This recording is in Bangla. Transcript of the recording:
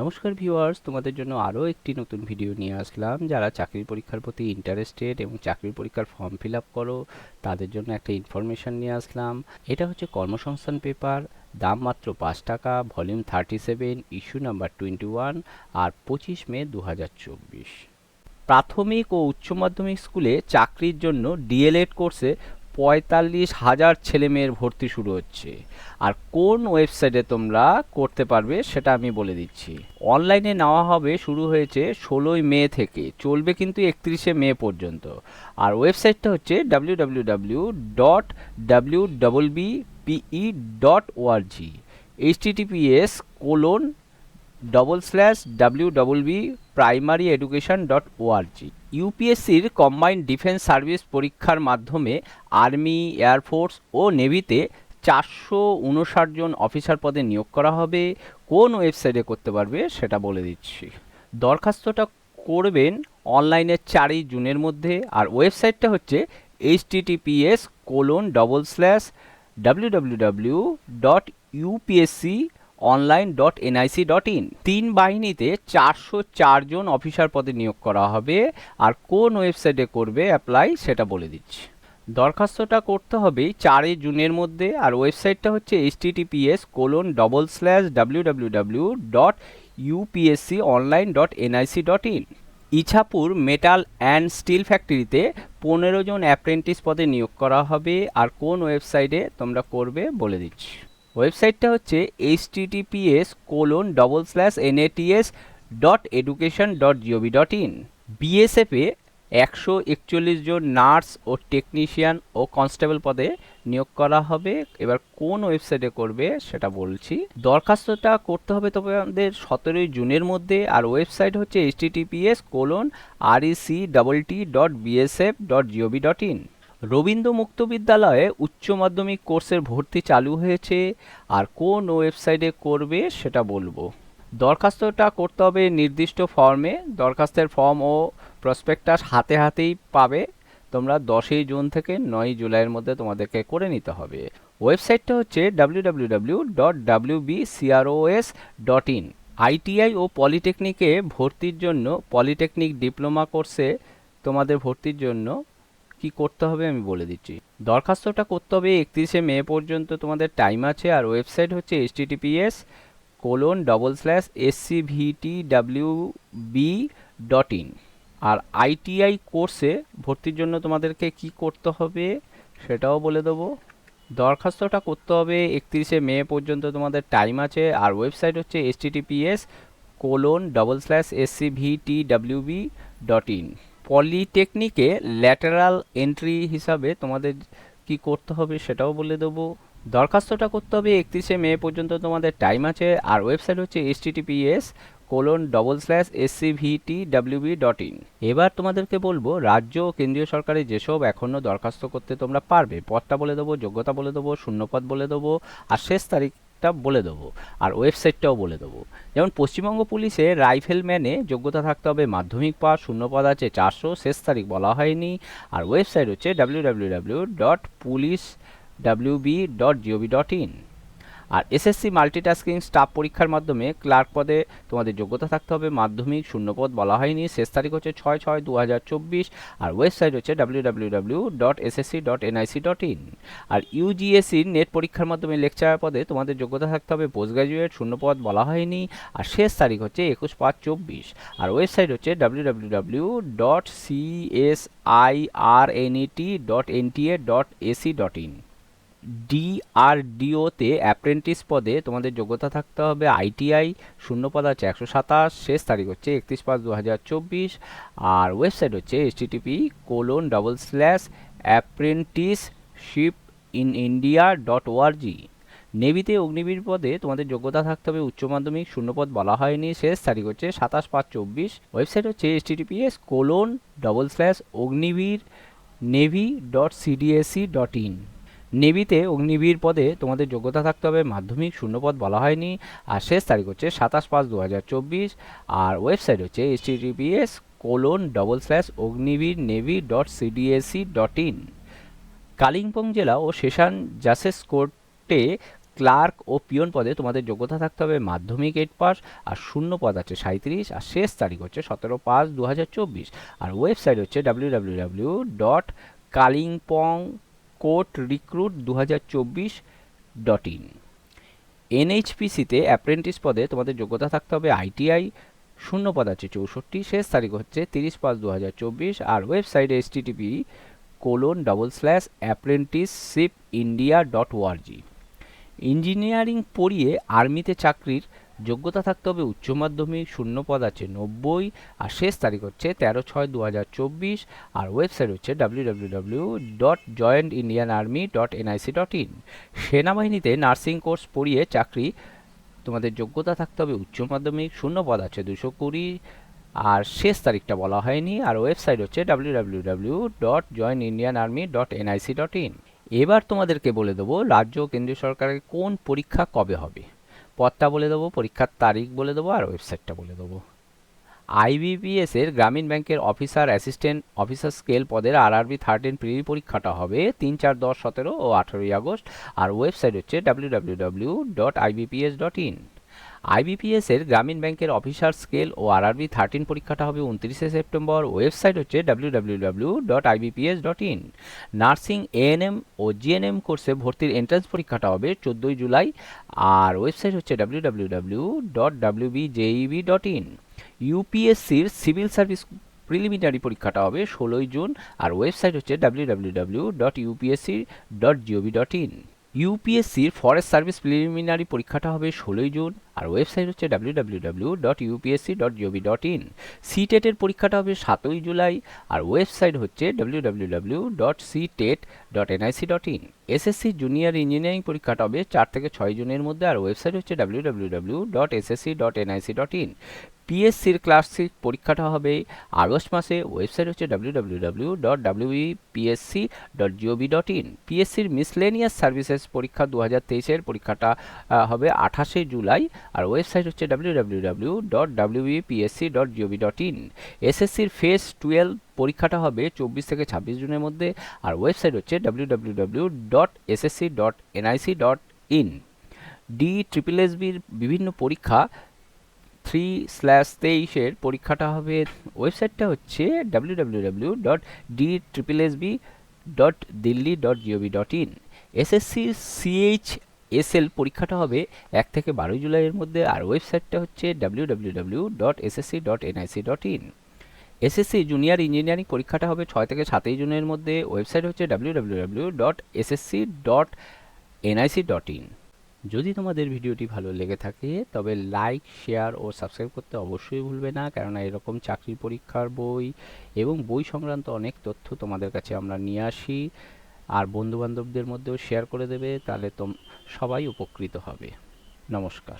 নমস্কার ভিউয়ার্স, তোমাদের জন্য আরও একটি নতুন ভিডিও নিয়ে আসলাম। যারা চাকরির পরীক্ষার প্রতি ইন্টারেস্টেড এবং চাকরির পরীক্ষার ফর্ম ফিল আপ করো, তাদের জন্য একটা ইনফরমেশন নিয়ে আসলাম। এটা হচ্ছে কর্মসংস্থান পেপার দাম মাত্র পাঁচ টাকা volume thirty seven issue number twenty one আর পঁচিশ মে দু হাজার চব্বিশ। প্রাথমিক ও উচ্চ মাধ্যমিক স্কুলে চাকরির জন্য ডিএলএড কোর্সে পঁয়তাল্লিশ হাজার ছেলেমেয়ের ভর্তি শুরু হচ্ছে। আর কোন ওয়েবসাইটে তোমরা করতে পারবে সেটা আমি বলে দিচ্ছি। অনলাইনে নেওয়া হবে, শুরু হয়েছে ষোলোই মে থেকে, চলবে কিন্তু একত্রিশে মে পর্যন্ত। আর ওয়েবসাইটটা হচ্ছে W W W dot W double B PE dot ORG HTTPS colon double slash W double B primary education dot ORG ইউপিএসসির combined defence service পরীক্ষার মাধ্যমে আর্মি এয়ারফোর্স ও নেভিতে চারশো উনষাট জন অফিসার পদে নিয়োগ করা হবে। কোন ওয়েবসাইটে করতে পারবে সেটা বলে দিচ্ছি। দরখাস্তটা করবেন অনলাইনে চারই জুনের মধ্যে। আর ওয়েবসাইটটা হচ্ছে H TTPS colon double slash W W W dot UPSC online dot NIC dot in তিন বাহিনীতে চারশো চারজন অফিসার পদে নিয়োগ করা হবে আর কোন ওয়েবসাইটে করবে অ্যাপ্লাই সেটা বলে দিচ্ছি। দরখাস্তটা করতে হবে চারই জুনের মধ্যে আর ওয়েবসাইটটা হচ্ছে H TTPS colon double slash W W W dot UPSC online dot NIC dot in Ichhapur metal and steel ফ্যাক্টরিতে পনেরো জন অ্যাপ্রেন্টিস পদে নিয়োগ করা হবে আর কোন ওয়েবসাইটে তোমরা করবে বলে দিচ্ছি। ওয়েবসাইটটা হচ্ছে H TTPS colon double slash NATS dot education dot GOV dot in বিএসএফে একশো একচল্লিশ জন নার্স ও টেকনিশিয়ান ও কনস্টেবল পদে নিয়োগ করা হবে। এবার কোন ওয়েবসাইটে করবে সেটা বলছি। দরখাস্তটা করতে হবে তোমাদের সতেরোই জুনের মধ্যে। আর ওয়েবসাইট হচ্ছে H TTPS colon R EC double T dot BSF dot GOV dot in Rabindra Mukta বিদ্যালয়ে উচ্চ মাধ্যমিক কোর্সের ভর্তি চালু হয়েছে আর কোন ওয়েবসাইটে করবে সেটা বলব। দরখাস্তটা করতে হবে নির্দিষ্ট ফর্মে। দরখাস্তের ফর্ম ও প্রসপেক্টাস হাতে হাতেই পাবে। তোমরা দশই জুন থেকে নয় জুলাইয়ের মধ্যে তোমাদেরকে করে নিতে হবে। ওয়েবসাইটটা হচ্ছে W dot dot in ITI ও পলিটেকনিকে ভর্তির জন্য, পলিটেকনিক ডিপ্লোমা কোর্সে তোমাদের ভর্তির জন্য কি করতে হবে আমি বলে দিচ্ছি। দরখাস্তটা করতে হবে একত্রিশে মে পর্যন্ত তোমাদের টাইম আছে আর ওয়েবসাইট হচ্ছে H TTPS colon double slash SC VT W B dot in R ITI কোর্সে ভর্তির জন্য তোমাদেরকে কি করতে হবে সেটাও বলে দেবো। দরখাস্তটা করতে হবে একত্রিশে মে পর্যন্ত তোমাদের টাইম আছে আর ওয়েবসাইট হচ্ছে H TTPS colon double slash SC VT W B dot in পলিটেকনিকে lateral entry হিসাবে তোমাদের কি করতে হবে সেটাও বলে দেবো। দরখাস্তটা করতে হবে একত্রিশে মে পর্যন্ত তোমাদের টাইম আছে। আর ওয়েবসাইট হচ্ছে H TTPS colon double slash SCVT WB dot in এবার তোমাদেরকে বলব, রাজ্য ও কেন্দ্রীয় সরকারের যেসব এখনও দরখাস্ত করতে তোমরা পারবে পদটা বলে দেবো, যোগ্যতা বলে দেবো শূন্যপদ বলে দেবো, আর শেষ তারিখ বলে দেবো, আর ওয়েবসাইটটাও বলে দেবো। যেমন পশ্চিমবঙ্গ পুলিশে রাইফেল ম্যানে যোগ্যতা থাকতে হবে, মাধ্যমিক পাস, শূন্যপদ আছে চারশো, শেষ তারিখ বলা হয়নি, আর ওয়েবসাইট হচ্ছে W W W dot police W B dot GOB dot in R SSC multitasking staff পরীক্ষার মাধ্যমে ক্লার্ক পদে তোমাদের যোগ্যতা থাকতে হবে। মাধ্যমিক শূন্যপদ বলা হয়নি। শেষ তারিখ হচ্ছে ছয় ছয় দু আর ওয়েবসাইট হচ্ছে W dot dot dot in আর ইউজিএসসির নেট পরীক্ষার মাধ্যমে লেকচার পদে তোমাদের যোগ্যতা থাকতে হবে। পোস্ট গ্রাজুয়েট শূন্যপদ বলা হয়নি। আর শেষ তারিখ হচ্ছে একুশ পাঁচ চব্বিশ। আর ওয়েবসাইট হচ্ছে W dot CSIRNET dot NTA dot AC dot in ডিআরডিওতে apprentice পদে তোমাদের যোগ্যতা থাকতে হবে আইটিআই শূন্য পদ আছে একশো সাতাশ, শেষ তারিখ হচ্ছে একত্রিশ পাঁচ দু হাজার চব্বিশ, আর ওয়েবসাইট হচ্ছে HTTP colon double slash apprenticeship in India dot ORG নেভিতে Agniveer পদে তোমাদের যোগ্যতা থাকতে হবে উচ্চ মাধ্যমিক শূন্যপদ বলা হয়নি, শেষ তারিখ হচ্ছে সাতাশ পাঁচ চব্বিশ। ওয়েবসাইট হচ্ছে HTTPS colon double slash Agniveer navy dot CDAC dot in নেভিতে Agniveer পদে তোমাদের যোগ্যতা থাকতে হবে। মাধ্যমিক শূন্যপদ বলা হয়নি। আর শেষ তারিখ হচ্ছে সাতাশ পাঁচ দু আর ওয়েবসাইট হচ্ছে H TTPS colon double slash Agniveer navy dot CDAC dot in Kalimpong জেলা ও সেশন জাসেস কোর্টে ক্লার্ক ও পিয়ন পদে তোমাদের যোগ্যতা থাকতে হবে। মাধ্যমিক এইট পাস আর শূন্য পদ আছে সাঁত্রিশ আর শেষ তারিখ হচ্ছে সতেরো পাঁচ দু আর ওয়েবসাইট হচ্ছে W W W dot Kalimpong court recruit দু হাজার চব্বিশ ডট ইন এনএইচপিসিতে অ্যাপ্রেন্টিস পদে তোমাদের যোগ্যতা থাকতে হবে আইটিআই শূন্য পদ আছে চৌষট্টি, শেষ তারিখ হচ্ছে তিরিশ পাঁচ দু আর website S TTP colon double slash apprenticeship India dot ORG engineering পড়িয়ে আর্মিতে চাকরির যোগ্যতা থাকতে হবে উচ্চ মাধ্যমিক, শূন্য পদ আছে নব্বই, আর শেষ তারিখ হচ্ছে তেরো ছয় দু হাজার চব্বিশ, আর ওয়েবসাইট হচ্ছে W W W dot join Indian army dot NIC dot in সেনাবাহিনীতে নার্সিং কোর্স পড়িয়ে চাকরি, তোমাদের যোগ্যতা থাকতে হবে উচ্চ মাধ্যমিক, শূন্য পদ আছে দুশো কুড়ি, আর শেষ তারিখটা বলা হয়নি, আর ওয়েবসাইট হচ্ছে W W W dot join Indian army dot NIC dot in এবার তোমাদেরকে বলে দেবো, রাজ্য কেন্দ্রীয় সরকারের কোন পরীক্ষা কবে হবে? পদটা বলে দেবো, পরীক্ষার তারিখ বলে দেবো আর ওয়েবসাইটটা বলে দেবো। আইবিপিএস এর গ্রামীণ ব্যাংকের অফিসার অ্যাসিস্ট্যান্ট অফিসার স্কেল পদের আর আরবি থার্টিন প্রি পরীক্ষাটা হবে তিন চার দশ সতেরো ও আঠেরোই আগস্ট। আর ওয়েবসাইট হচ্ছে W W W dot IBPS dot in IBPS এর গ্রামীণ ব্যাংকের অফিসার স্কেল ও আরআরবি থার্টিন পরীক্ষাটা হবে উনত্রিশে সেপ্টেম্বর। ওয়েবসাইট হচ্ছে W W W dot IBPS dot in. Nursing ANM O GNM কোর্সে ভর্তির এন্ট্রান্স পরীক্ষাটা হবে চোদ্দোই জুলাই। আর ওয়েবসাইট হচ্ছে W W W dot W B JEB dot in. ইউপিএসসির civil service preliminary পরীক্ষাটা হবে ষোলোই জুন। আর ওয়েবসাইট হচ্ছে W W W dot UPSC dot GOV dot in ইউপিএসসির forest service preliminary পরীক্ষাটা হবে ষোলোই জুন আর ওয়েবসাইট হচ্ছে W dot UPSC dot dot in পরীক্ষাটা হবে সাতই জুলাই আর ওয়েবসাইট হচ্ছে W dot dot dot in SSC junior engineering পরীক্ষাটা হবে চার থেকে ছয় জুনের মধ্যে আর ওয়েবসাইট হচ্ছে W dot SSC dot NIC dot in পরীক্ষাটা হবে আগস্ট মাসে ওয়েবসাইট হচ্ছে W dot PSC dot dot in পিএসসির miscellaneous services পরীক্ষা দু হাজার তেইশের পরীক্ষাটা হবে আঠাশে জুলাই আর ওয়েবসাইট হচ্ছে W W W dot PSC dot GOV dot in এসএসসির ফেস টুয়েলভ পরীক্ষাটা হবে চব্বিশ থেকে ছাব্বিশ জুনের মধ্যে আর ওয়েবসাইট হচ্ছে W W W dot SSC dot NIC dot in D triple এসবির বিভিন্ন পরীক্ষা থ্রি স্ল্যাশ তেইশের পরীক্ষাটা হবে। ওয়েবসাইটটা হচ্ছে W W W dot D triple S B dot Delhi dot GOV dot in SSC CH SL পরীক্ষাটা হবে এক থেকে বারোই জুলাইয়ের মধ্যে আর ওয়েবসাইটটা হচ্ছে W W W dot SSC dot NIC dot in. SSC junior engineering পরীক্ষাটা হবে ছয় থেকে সাতই জুনের মধ্যে। ওয়েবসাইট হচ্ছে W W W dot SSC dot NIC dot in. যদি তোমাদের ভিডিওটি ভালো লেগে থাকে, তবে লাইক, শেয়ার ও সাবস্ক্রাইব করতে অবশ্যই ভুলবে না, কেননা এরকম চাকরির পরীক্ষার বই এবং বই সংক্রান্ত অনেক তথ্য তোমাদের কাছে আমরা নিয়ে আসি। আর বন্ধুবান্ধবদের মধ্যেও শেয়ার করে দেবে তাহলে তো সবাই উপকৃত হবে। নমস্কার।